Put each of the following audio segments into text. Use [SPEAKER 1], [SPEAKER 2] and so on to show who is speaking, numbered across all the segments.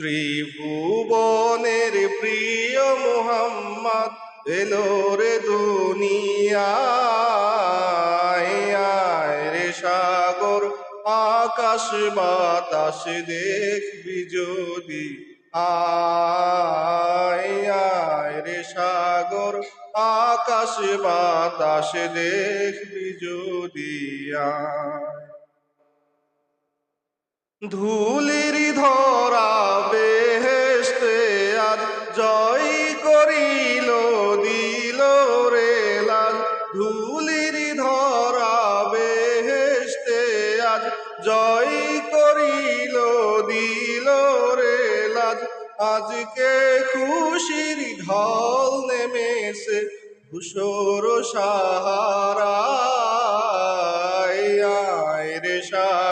[SPEAKER 1] ত্রিভুবনের প্রিয় মুহাম্মদ রে দুনিয়ায় রে সাগর, আকাশ বাতাস দেখবি যদি। আয় রে সাগর, আকাশ বাতাস দেখবি যদি। আয়। ধুলির ধরা বেহেস্তে আর জয় করিল, দিল রে লাল। ধুলির ধরা বেহেস্তে আজ জয় করিল, দিল রে লাজ আজকে খুশির ঢল নেমেছে, ধূসর সাহারায় রে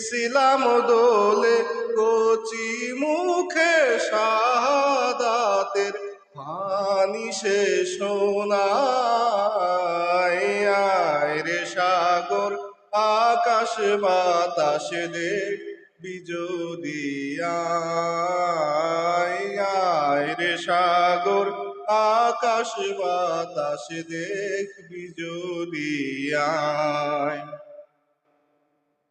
[SPEAKER 1] ইসলাম দোলে, কচি মুখে শাহাদাতের পানি সে আয় রে সাগর, আকাশ বাতাস আয়। আয় রে সাগর, আকাশ বাতাস দেখবি যদি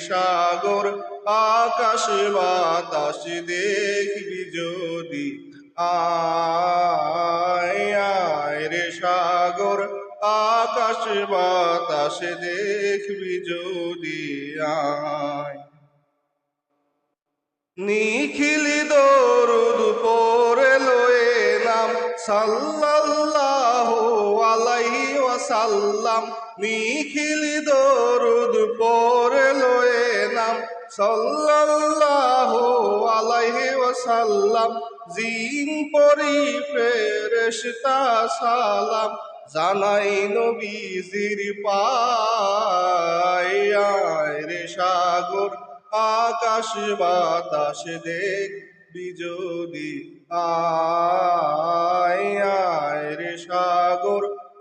[SPEAKER 1] সাগর, আকাশ বাতাস দেখবি যদি। আয় আয় রে সাগর, আকাশ বাতাস দেখবি যদি। আয়। নিখিল দরুদ পরে নাম সাল্লাল্লাহু ওয়াসাল্লাম নিখিল দরুদ পরে লয়ে নাম। সাল্লাল্লাহু আলাইহি ওয়াসাল্লাম, জিন পরি ফেরেশতা সালাম। জানাই নবীজির পায় রে সাগর, আকাশ বাতাস দেখবি যদি আয় আয় রে সাগর।